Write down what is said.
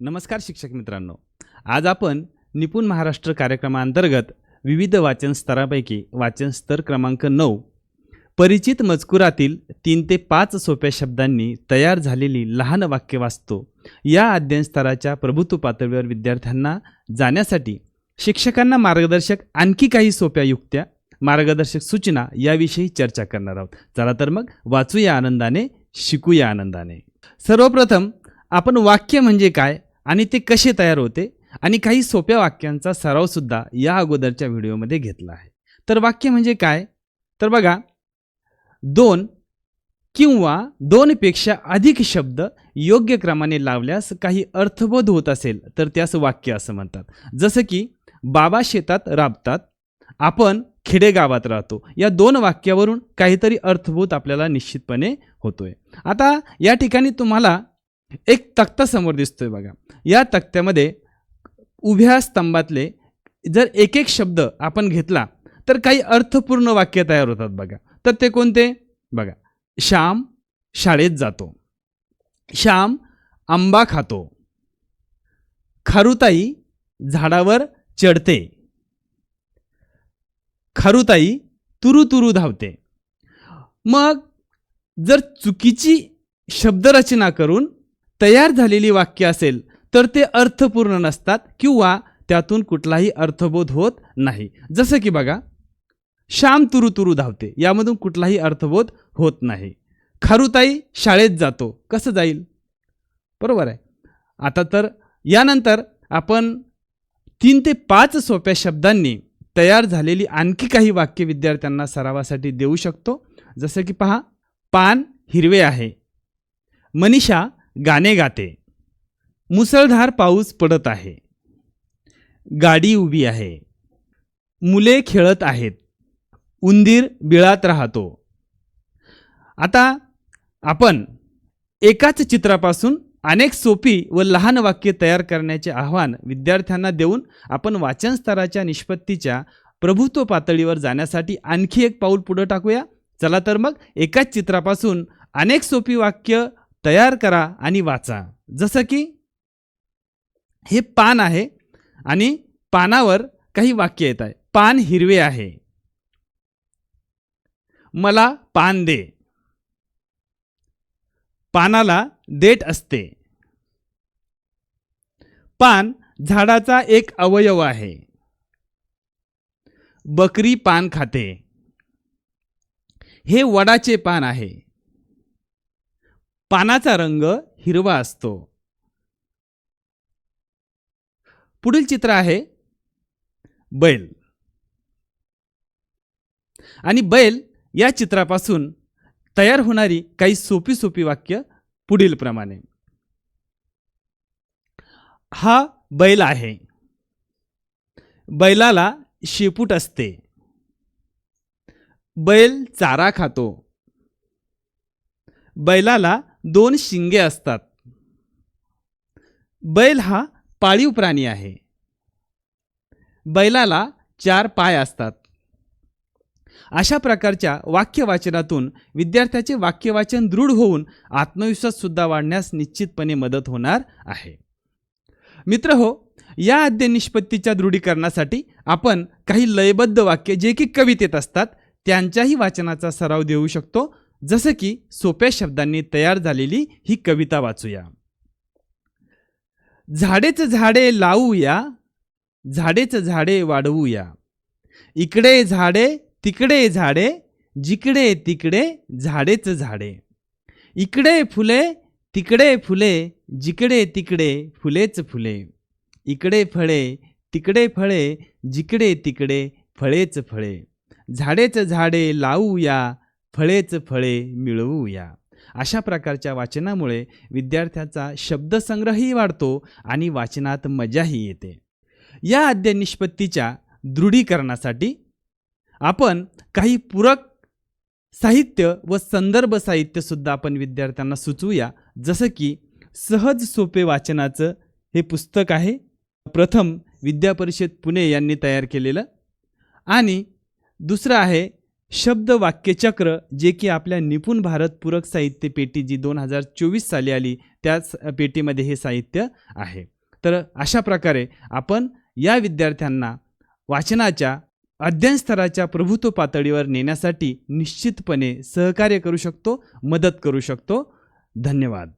नमस्कार शिक्षक मित्रांनो. आज आपण निपुण महाराष्ट्र कार्यक्रमाअंतर्गत विविध वाचन स्तरापैकी वाचन स्तर क्रमांक नऊ परिचित मजकुरातील तीन ते पाच सोप्या शब्दांनी तयार झालेली लहान वाक्य वाचतो. या अध्ययन स्तराच्या प्रभुत्व पातळीवर विद्यार्थ्यांना जाण्यासाठी शिक्षकांना मार्गदर्शक आणखी काही सोप्या युक्त्या मार्गदर्शक सूचना याविषयी चर्चा करणार आहोत. चला तर मग वाचूया आनंदाने शिकूया आनंदाने. सर्वप्रथम आपण वाक्य म्हणजे काय? आणि ते कसे तयार होते? आणि काही सोप्या वाक्यांचा सरावसुद्धा या अगोदरच्या व्हिडिओमध्ये घेतला आहे. तर वाक्य म्हणजे काय? तर बघा दोन किंवा दोनपेक्षा अधिक शब्द योग्य क्रमाने लावल्यास काही अर्थबोध होत असेल तर त्यास वाक्य असं म्हणतात. जसं की बाबा शेतात राबतात आपण खेडेगावात राहतो. या दोन वाक्यावरून काहीतरी अर्थबोध आपल्याला निश्चितपणे होतोय. आता या ठिकाणी तुम्हाला एक तक्ता समोर दिसतोय बघा. या तक्त्यामध्ये उभ्या स्तंभातले जर एक एक शब्द आपण घेतला तर काही अर्थपूर्ण वाक्य तयार होतात बघा. तर ते कोणते? बघा. श्याम शाळेत जातो. श्याम आंबा खातो. खारुताई झाडावर चढते. खारुताई तुरु तुरु धावते. मग जर चुकीची शब्दरचना करून तयार झालेली वाक्य असेल तर ते अर्थपूर्ण नसतात किंवा त्यातून कुठलाही अर्थबोध होत नाही. जसं की बघा श्याम तुरु तुरु धावते. यामधून कुठलाही अर्थबोध होत नाही. खारुताई शाळेत जातो. कसं जाईल? बरोबर आहे. आता तर यानंतर आपण तीन ते पाच सोप्या शब्दांनी तयार झालेली आणखी काही वाक्य विद्यार्थ्यांना सरावासाठी देऊ शकतो. जसं की पहा पान हिरवे आहे. मनीषा गाणे गाते. मुसळधार पाऊस पडत आहे. गाडी उभी आहे. मुले खेळत आहेत. उंदीर बिळात राहतो. आता आपण एकाच चित्रापासून अनेक सोपी व लहान वाक्य तयार करण्याचे आव्हान विद्यार्थ्यांना देऊन आपण वाचन स्तराच्या निष्पत्तीच्या प्रभुत्व पातळीवर जाण्यासाठी आणखी एक पाऊल पुढं टाकूया. चला तर मग एकाच चित्रापासून अनेक सोपी वाक्य तयार करा आणि वाचा. जसं की हे पान आहे आणि पानावर काही वाक्य येत आहे. पान हिरवे आहे. मला पान दे. पानाला देठ असते. पान झाडाचा एक अवयव आहे. बकरी पान खाते. हे वडाचे पान आहे. पानाचा रंग हिरवा असतो. पुढील चित्र आहे बैल. आणि बैल या चित्रापासून तयार होणारी काही सोपी सोपी वाक्य पुढील प्रमाणे. हा बैल आहे. बैलाला शेपूट असते. बैल चारा खातो. बैलाला दोन शिंगे असतात. बैल हा पाळीव प्राणी आहे. बैलाला चार पाय असतात. अशा प्रकारच्या वाक्यवाचनातून विद्यार्थ्याचे वाक्यवाचन दृढ होऊन आत्मविश्वास सुद्धा वाढण्यास निश्चितपणे मदत होणार आहे. मित्र हो या अध्ययन निष्पत्तीच्या दृढीकरणासाठी आपण काही लयबद्ध वाक्य जे की कवितेत असतात त्यांच्याही वाचनाचा सराव देऊ शकतो. जसं की सोप्या शब्दांनी तयार झालेली ही कविता वाचूया. झाडेच झाडे लावूया झाडेच झाडे वाढवूया. इकडे झाडे तिकडे झाडे जिकडे तिकडे झाडेच झाडे. इकडे फुले तिकडे फुले जिकडे तिकडे फुलेच फुले. इकडे फळे तिकडे फळे जिकडे तिकडे फळेच फळे. झाडेच झाडे लावूया फळेच फळे मिळवूया. अशा प्रकारच्या वाचनामुळे विद्यार्थ्याचा शब्दसंग्रहही वाढतो आणि वाचनात मजाही येते. या अध्ययन निष्पत्तीच्या दृढीकरणासाठी आपण काही पूरक साहित्य व संदर्भ साहित्यसुद्धा आपण विद्यार्थ्यांना सुचवूया. जसं की सहज सोपे वाचनाचं हे पुस्तक आहे. प्रथम विद्या परिषद पुणे यांनी तयार केलेलं. आणि दुसरं आहे शब्द वाक्यचक्र जे की आपल्या निपुण भारत पूरक साहित्य पेटी जी दोन हजार चोवीस साली आली त्याच पेटीमध्ये हे साहित्य आहे. तर अशा प्रकारे आपण या विद्यार्थ्यांना वाचनाच्या अध्ययन स्तराच्या प्रभुत्व पातळीवर नेण्यासाठी निश्चितपणे सहकार्य करू शकतो मदत करू शकतो. धन्यवाद.